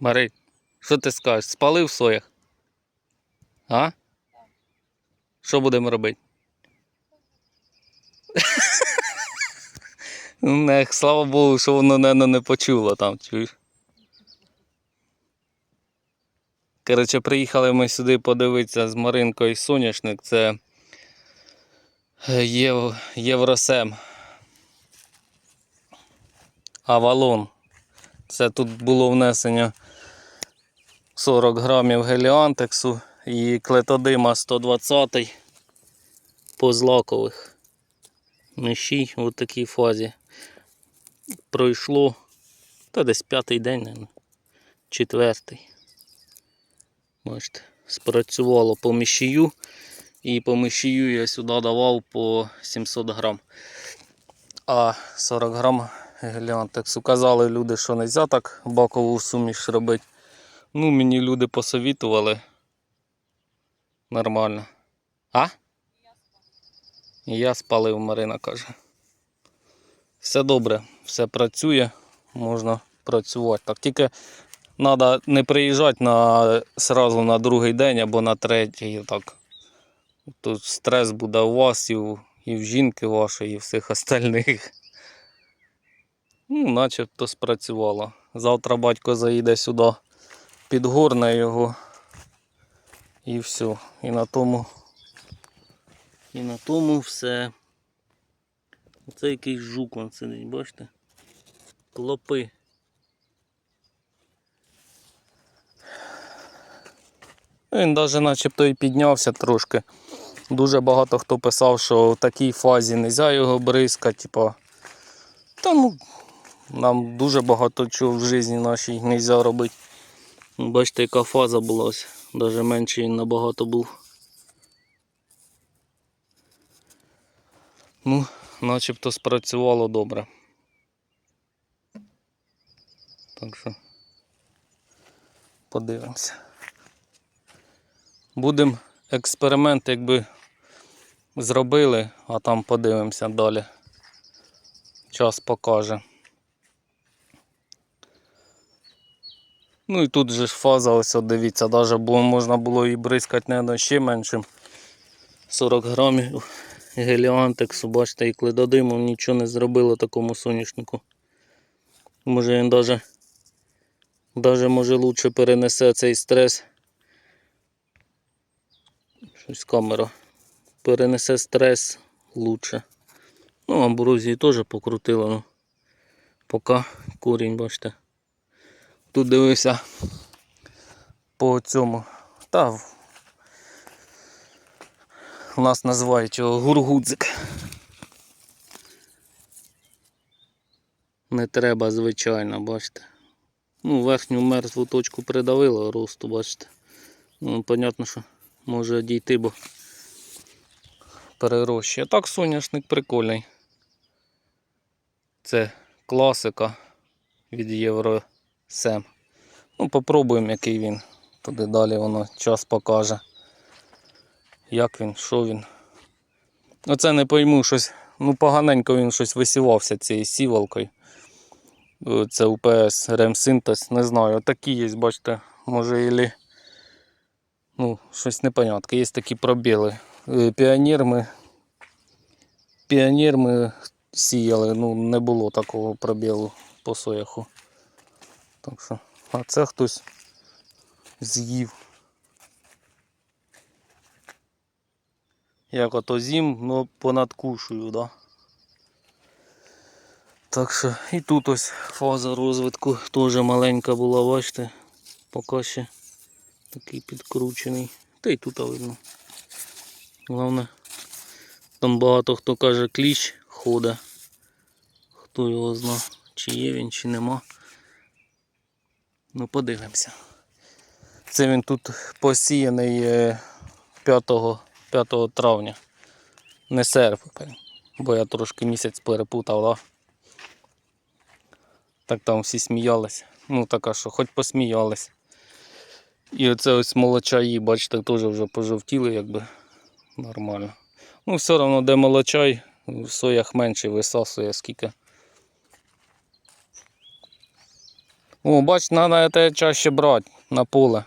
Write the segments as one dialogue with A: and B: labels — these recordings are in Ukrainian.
A: Марий, що ти скажеш? Спалив соях? А? Що будемо робити? Нех, слава Богу, що воно не, не почуло там, чуєш. Коротше, приїхали ми сюди подивитися з Маринкою соняшник. Це е, Єв... Євросем. Авалон. Це тут було внесення 40 грамів геліантексу і клетодима 120 позлакових. Мишій у такій фазі. Пройшло та десь п'ятий день, наверное, четвертий. Бачите, спрацювало по мишію. І по мишію я сюди давав по 700 грам. А 40 грам геліантексу. Казали люди, що не можна так бакову суміш робити. Ну, мені люди посовітували. Нормально. А? Я спалив, Марина каже. Все добре, все працює, можна працювати. Так тільки треба не приїжджати на, сразу на другий день або на третій. Так. Тут стрес буде у вас і в, і в жінки вашої, і всіх остальних. Ну, начебто спрацювало. Завтра батько заїде сюди, підгорне його. І все. І на тому. І на тому все. Оце якийсь жук он сидить, бачите? Клопи. Він навіть начебто і піднявся трошки. Дуже багато хто писав, що в такій фазі не можна його бризкати. Типа. Та ну, нам дуже багато чого в житті нашій не можна робити. Бачите, яка фаза була ось. Навіть менше він набагато був. Ну, начебто спрацювало добре. Так що подивимося. Будемо експеримент, якби зробили, а там подивимося далі. Час покаже. Ну і тут же ж фаза, ось дивіться, навіть було, можна було і бризкати не ще меншим. 40 грамів геліантексу, бачите, і кледодимом нічого не зробило такому соняшнику. Може він даже, даже може лучше перенесе цей стрес. Щось камера. Перенесе стрес лучше. Ну, амброзії теж покрутило, ну. Поки корінь, бачите. Тут дивився по цьому. Та нас називають його гургудзик. Не треба, звичайно, бачите. Ну, верхню мертву точку придавило росту, бачите. Ну, понятно, що може дійти, бо перерощує. Так соняшник прикольний. Це класика від Євро 7. Ну, попробуємо, який він. Туди далі воно час покаже. Як він, що він. Оце не пойму щось. Ну, поганенько він щось висівався цією сівалкою. Це УПС ремсинтез, не знаю. Такі є, бачите, може ілі. Ну, щось непонятке. Є такі пробіли. Е, Піонер ми. Піонер ми сіяли, ну не було такого пробілу по сояху. Так що, а це хтось з'їв. Як ото зім, ну понадкушую, да. Так що і тут ось фаза розвитку теж маленька була, бачите, поки ще такий підкручений. Та й тут видно. Головне, там багато хто каже кліщ ходить. Хто його зна, чи є він, чи нема. Ну подивимося. Це він тут посіяний е, 5, 5 травня. Не серпень, бо я трошки місяць перепутав, да? Так там всі сміялись. Ну така що, хоч посміялись. І оце ось молочаї, бачите, теж вже пожовтіли, якби нормально. Ну, все одно, де молочай, в соях менше висасує скільки. О, бач, треба те чаще брати на поле.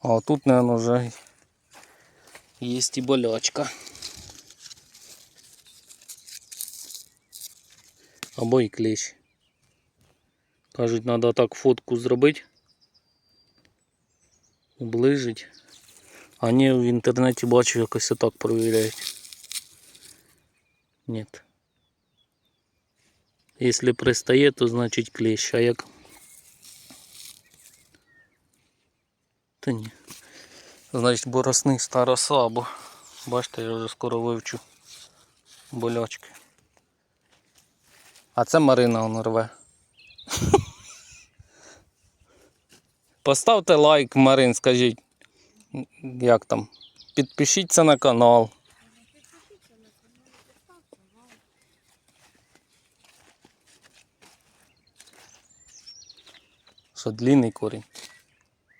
A: А тут, наверное, вже є і болячка. Або і клещ. Кажуть, треба так фотку зробити. Оближить. А ні, в інтернеті бачу, якось отак провіряють. Ні. Якщо пристає, то значить клещ, а як. Та ні. Значить боросний староса, бачите, я вже скоро вивчу болячки. А це Марина он рве. Поставте лайк, Марин, скажіть, як там. Підпишіться на канал. Що длинний корінь.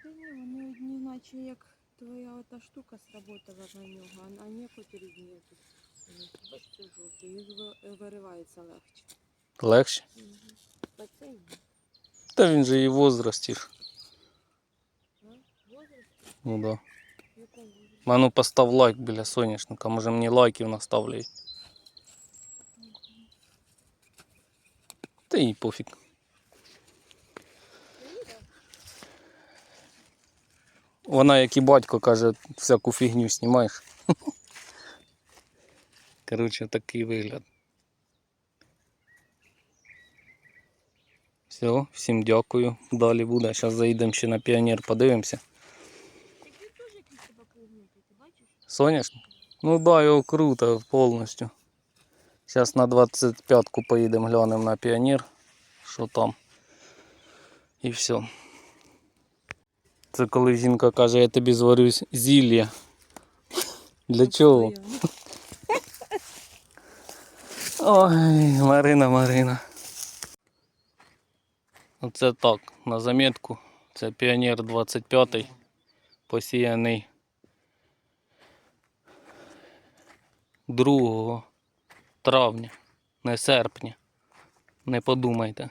B: Та ні, вони одні, наче як твоя ота штука сработала на нього, а- а некоторі ні. тут. Бачите, і виривається легче.
A: Легше.
B: Угу.
A: Та він же і возрасті ж. Ну да. А ну постав лайк біля соняшника, може мені лайків наставляють. Та і пофіг. Вона, як і батько, каже, всяку фігню знімаєш. Коротше, такий вигляд. Все, всім дякую. Далі буде. Зараз заїдемо ще на піонер, подивимося. Соняшник? Ну да, його круто повністю. Зараз на 25-ку поїдемо глянемо на піонер, що там. І все. Це коли жінка каже, я тобі зварю зілля. Для чого? Ой, Марина, Марина. Оце так, на замітку. Це піонер 25 посіяний 2 травня, не серпня. Не подумайте.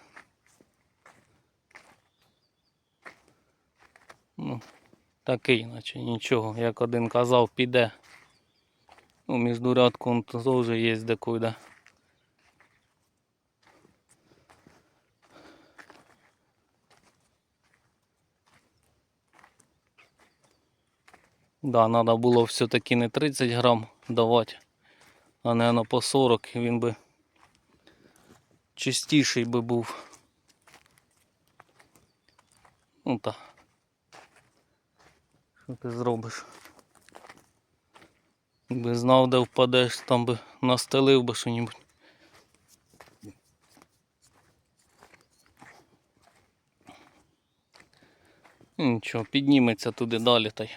A: Ну, такий, наче нічого. Як один казав, піде. Ну, між рядком теж є де-куди. Да, треба було все-таки не 30 грам давати, а не по 40, він би чистіший би був. Ну так. Що ти зробиш? Якби знав, де впадеш, там би настелив би що-небудь. Ну, Нічого, підніметься туди далі та й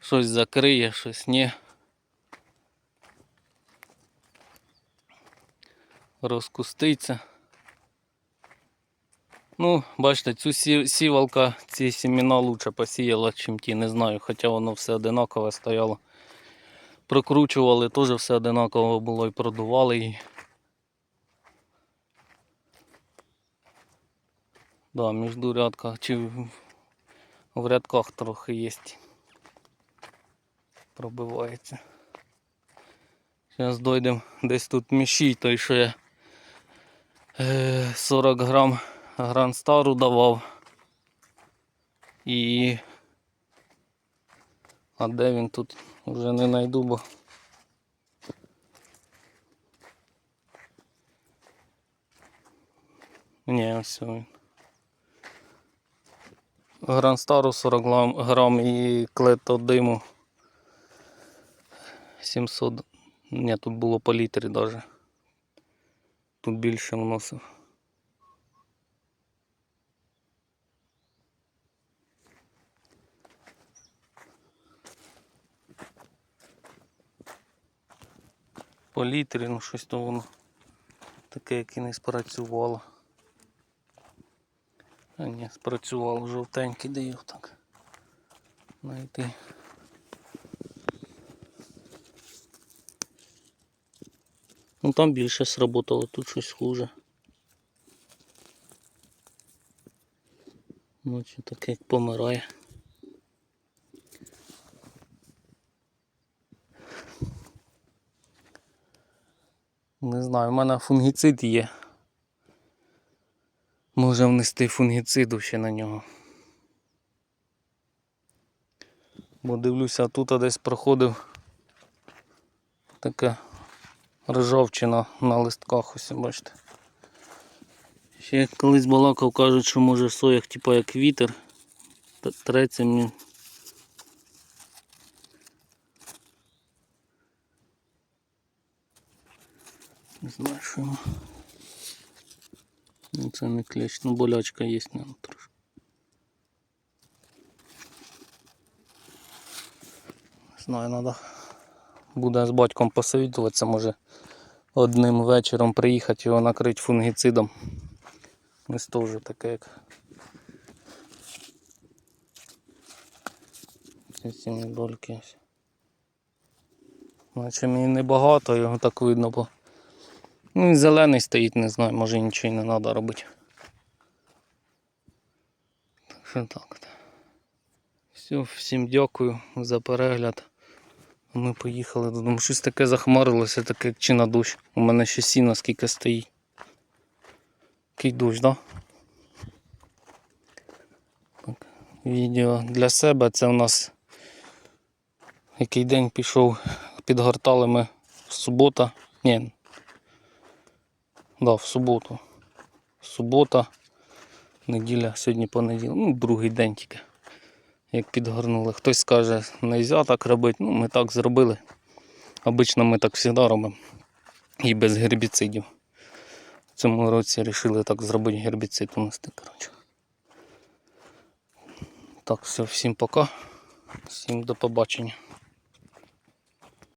A: щось закриє, щось ні. Розкуститься. Ну, бачите, цю сівалка, ці сімена лучше посіяла, чим ті, не знаю, хоча воно все одинакове стояло. Прокручували, теж все одинаково було і продували її. Да, між рядках чи в- рядках трохи є. Пробивається. Зараз дойдемо десь тут мішій, той що я е, 40 грам гранстару давав. І. А де він тут? Вже не знайду, бо. Ні, ось він. Гранстару 40 грам, і клетодиму 700. Ні, тут було по літрі навіть. Тут більше вносив. палітрі, ну щось то воно таке, як і не спрацювало. А ні, спрацювало жовтенький даю так Найти. Ну там більше сработало, тут щось хуже. Ну, чи так як помирає. Знаю, в мене фунгіцид є. Може внести фунгіциду ще на нього. Бо дивлюся, тут десь проходив така ржавчина на листках, ось бачите. Ще колись балакав, кажуть, що може соях типу як вітер. Т- Треться мені. Що. Ну, це не клещ, ну болячка є в трошки. Не знаю, треба буде з батьком посовітуватися, може одним вечором приїхати його накрити фунгіцидом. Ось теж таке як. Ці недольки. Наче мені небагато, його так видно, бо ну, він зелений стоїть, не знаю, може нічого й не треба робити. Так що так. Все, всім дякую за перегляд. Ми поїхали додому. Щось таке захмарилося, таке як чи на дощ. У мене ще сіно скільки стоїть. Який дощ, да? Так. Відео для себе це у нас який день пішов, підгортали ми субота. Ні. Да, в суботу. Субота, неділя, сьогодні понеділок. Ну, другий день тільки. Як підгорнули. Хтось скаже, не можна так робити. Ну, ми так зробили. Обично ми так завжди робимо. І без гербіцидів. В цьому році вирішили так зробити гербіцид унести. Коротше. Так, все, всім пока. Всім до побачення.